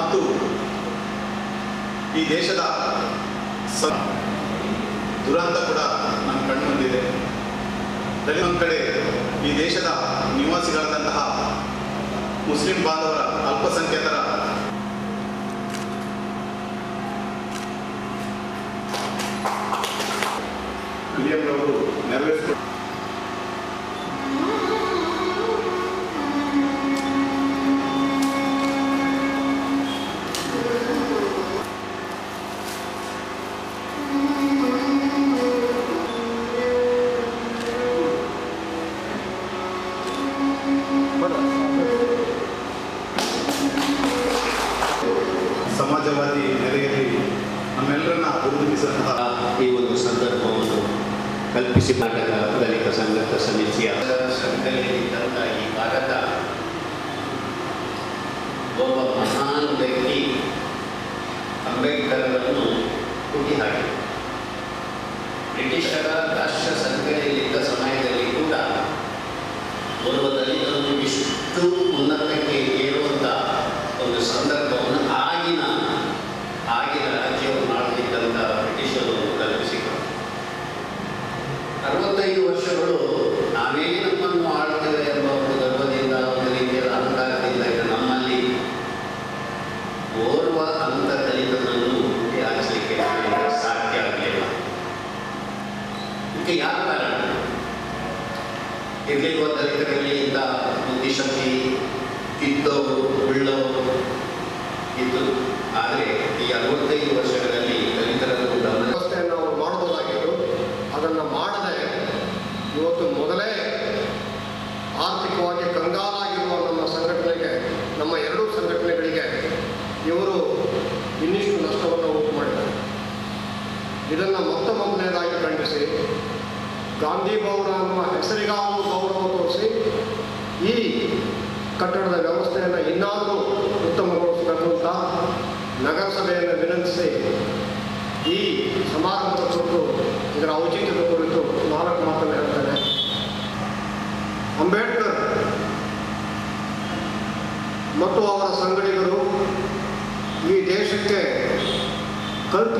ಮತ್ತು ಈ ದೇಶದ ಸ ದುರಂತ ಕೂಡ ನಮ್ಮ ಕಣ್ಮುಂದಿದೆ. ಒಂದು ಕಡೆ ಈ ದೇಶದ ನಿವಾಸಿಗಳಾದಂತಹ ಮುಸ್ಲಿಂ ಬಾಂಧವರ ಅಲ್ಪಸಂಖ್ಯಾತರ ಪ್ರಭು ನೆರವೇರಿಸಿಕೊಟ್ಟು ಸಮಾಜವಾದಿ ನೆಲೆಯಲ್ಲಿ ನಮ್ಮೆಲ್ಲರನ್ನ ಗುರುತಿಸಿದಂತಹ ಈ ಒಂದು ಸಂದರ್ಭವನ್ನು ಕಲ್ಪಿಸಿ ನಾಟಕ ದಲಿತ ಸಂಘದ ಸಮಿತಿಯ ಸಂಘಟನೆಯಿಂದ ಈ ಭಾರತ ಒಬ್ಬ ಮಹಾನ್ ವ್ಯಕ್ತಿ ಅಂಬೇಡ್ಕರ್ರನ್ನು ಹುಟ್ಟಿ ಹಾಕಿದರು ಬ್ರಿಟಿಷರ ರಾಷ್ಟ್ರ ಸಂಘಟನೆಯಲ್ಲಿದ್ದ ಸಮಯದಲ್ಲಿ ಕೂಡ ಓರ್ವ ನಾವೇ ನಮ್ಮನ್ನು ಎಂಬ ಒಂದು ಒಂದು ನಮ್ಮಲ್ಲಿ ಓರ್ವ ಸಾಧ್ಯ ಆಗಲಿಲ್ಲ. ಕಾರಣ? ಬುದ್ಧಿಶಕ್ತಿ ಉಳ್ಳವರು ಇದ್ದು ಆದರೆ ಈ ಅರವತ್ತೈದು ವರ್ಷಗಳಲ್ಲಿ ಇವರು ಇನ್ನಿಷ್ಟು ನಷ್ಟವನ್ನು ಉಂಟು ಮಾಡಿದ್ದಾರೆ ಇದನ್ನು ಮೊತ್ತ ಮೊದಲನೇದಾಗಿ ಖಂಡಿಸಿ, ಗಾಂಧಿ ಭವನ ಅನ್ನುವ ಹೆಸರಿಗಾದರೂ ಗೌರವ ತೋರಿಸಿ, ಈ ಕಟ್ಟಡದ ವ್ಯವಸ್ಥೆಯನ್ನು ಇನ್ನಾದರೂ ಉತ್ತಮಗೊಳಿಸಬೇಕು ಅಂತ ನಗರಸಭೆಯನ್ನು ವಿನಂತಿಸಿ, ಈ ಸಮಾರಂಭದ ಕುರಿತು ಇದರ ಔಚಿತ್ಯದ ಕುರಿತು ನಾಲ್ಕು ಮಾತನ್ನು ಹೇಳ್ತೇನೆ. ಅಂಬೇಡ್ಕರ್ ಮತ್ತು ಅವರ ಸಂಗಡಿಗರು ಈ ದೇಶಕ್ಕೆ ಕಲ್ಪಿಸಿ